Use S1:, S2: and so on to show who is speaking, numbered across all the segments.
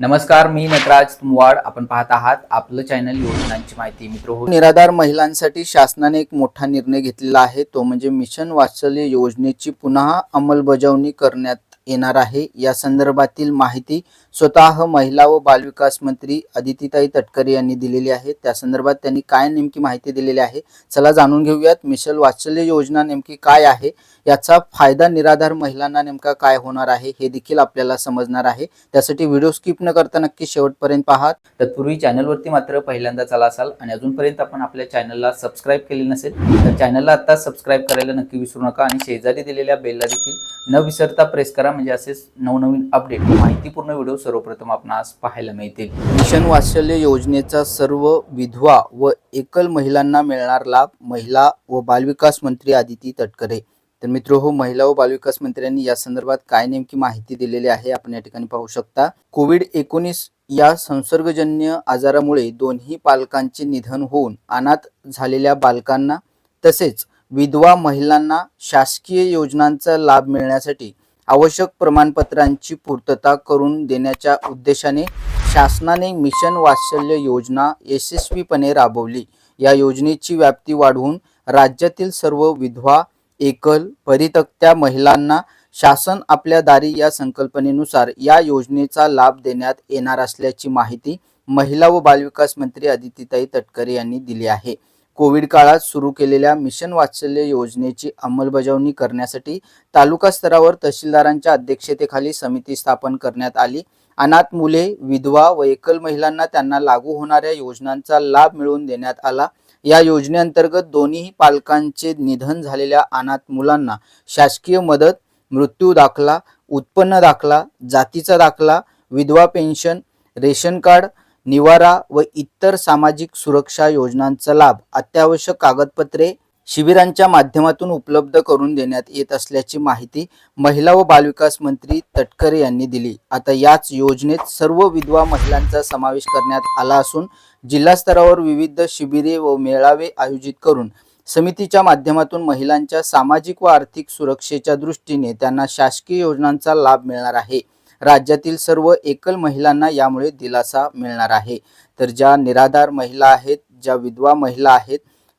S1: नमस्कार मी नटराज तुमवाड. आपण पाहत आहात आपलं चॅनल योजनांची माहिती. मित्र हो,
S2: निराधार महिलांसाठी शासनाने एक मोठा निर्णय घेतलेला आहे. तो म्हणजे मिशन वात्सल्य योजनेची पुन्हा अंमलबजावणी करण्यात येणार आहे. या संदर्भातील माहिती स्वतः महिला व बालविकास मंत्री अदितीताई तटकरे यांनी दिलेली आहे. त्या संदर्भात त्यांनी काय नेमकी माहिती दिलेली आहे? चला जाणून घेऊयात. मिशल वात्सल्य योजना नेमकी काय आहे? याचा फायदा निराधार महिलांना नेमका काय होणार आहे? हे देखील आपल्याला समजणार आहे. त्यासाठी व्हिडिओ स्किप न करता नक्की शेवटपर्यंत पहा.
S1: तत्पूर्वी चॅनलवरती मात्र पहिल्यांदा चला असाल आणि अजूनपर्यंत आपण आपल्या चॅनलला सबस्क्राईब केले नसेल तर चॅनलला आता सबस्क्राईब करायला नक्की विसरू नका आणि शेजारी दिलेल्या बेलला देखील न विसरता प्रेस करा. म्हणजे असेच नवनवीन अपडेट माहितीपूर्ण व्हिडिओ सर्वप्रथम आपणास पाहायला मिळतील.
S2: मिशन वात्सल्य योजनेचा सर्व विधवा व एकल महिलांना मिळणार लाभ महिला व बालविकास मंत्री आदिती तटकरे. तर मित्र हो महिला व बालविकास मंत्र्यांनी या संदर्भात काय नेमकी माहिती दिलेली आहे आपण या ठिकाणी पाहू शकता. कोविड एकोणीस या संसर्गजन्य आजारामुळे दोन्ही पालकांचे निधन होऊन अनाथ झालेल्या बालकांना तसेच विधवा महिलांना शासकीय योजनांचा लाभ मिळण्यासाठी आवश्यक प्रमाणपत्रांची पूर्तता करून देण्याच्या उद्देशाने शासनाने मिशन वात्सल्य योजना यशस्वीपणे राबवली. या योजनेची व्याप्ती वाढवून राज्यातील सर्व विधवा एकल परितक्त्या महिलांना शासन आपल्या दारी या संकल्पनेनुसार या योजनेचा लाभ देण्यात येणार असल्याची माहिती महिला व बालविकास मंत्री अदितीताई तटकरे यांनी दिली आहे. कोविड काळात सुरू केलेल्या मिशन वात्सल्य योजनेची अंमलबजावणी करण्यासाठी तालुका स्तरावर तहसीलदारांच्या अध्यक्षतेखाली समिती स्थापन करण्यात आली. अनाथ मुले विधवा व एकल महिलांना त्यांना लागू होणाऱ्या योजनांचा लाभ मिळवून देण्यात आला. या योजनेअंतर्गत दोन्ही पालकांचे निधन झालेल्या अनाथ मुलांना शासकीय मदत मृत्यू दाखला उत्पन्न दाखला जातीचा दाखला विधवा पेन्शन रेशन कार्ड निवारा व इतर सामाजिक सुरक्षा योजनांचा लाभ अत्यावश्यक कागदपत्रे शिबिरांच्या माध्यमातून उपलब्ध करून देण्यात येत असल्याची माहिती महिला व बालविकास मंत्री तटकरे यांनी दिली. आता याच योजनेत सर्व विधवा महिलांचा समावेश करण्यात आला असून जिल्हा स्तरावर विविध शिबिरे व मेळावे आयोजित करून समितीच्या माध्यमातून महिलांच्या सामाजिक व आर्थिक सुरक्षेच्या दृष्टीने त्यांना शासकीय योजनांचा लाभ मिळणार आहे. राज्यातील सर्व एकल महिलांना यामुळे दिलासा मिळणार आहे. तर ज्या निराधार महिला आहेत ज्या विधवा महिला आहेत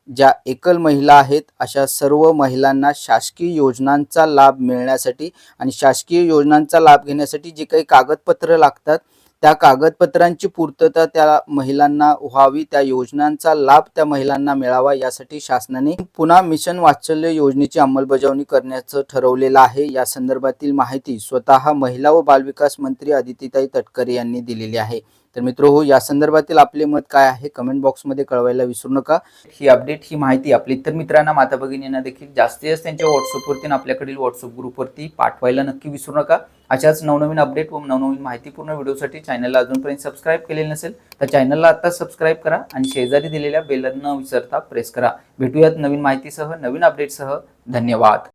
S2: ज्या एकल महिला आहेत अशा सर्व महिलांना शासकीय योजनांचा लाभ मिळण्यासाठी आणि शासकीय योजनांचा लाभ घेण्यासाठी जे काही कागदपत्र लागतात त्या कागदपत्रांची पूर्तता त्या महिलांना व्हावी त्या योजनांचा लाभ त्या महिलांना मिळावा यासाठी शासनाने पुन्हा मिशन वात्सल्य योजनेची अंमलबजावणी करण्याचं ठरवलेलं आहे. या संदर्भातील माहिती स्वतः महिला व बालविकास मंत्री आदितीताई तटकरे यांनी दिलेली आहे. तर मित्र हो या संदर्भातील आपले मत काय आहे? कमेंट बॉक्समध्ये कळवायला विसरू नका.
S1: ही अपडेट ही माहिती आपल्या इतर मित्रांना माता भगिनींना देखील जास्तीत जास्त त्यांच्या व्हॉट्सअपवरती आपल्याकडील व्हॉट्सअप ग्रुपवरती पाठवायला नक्की विसरू नका. अशाच नवनवीन अपडेट व नवनवीन माहितीपूर्ण व्हिडिओसाठी चॅनलला अजूनपर्यंत सबस्क्राईब केलेलं नसेल तर चॅनलला आता सबस्क्राईब करा आणि शेजारी दिलेल्या बेलला न विसरता प्रेस करा. भेटूयात नवीन माहितीसह नवीन अपडेटसह धन्यवाद.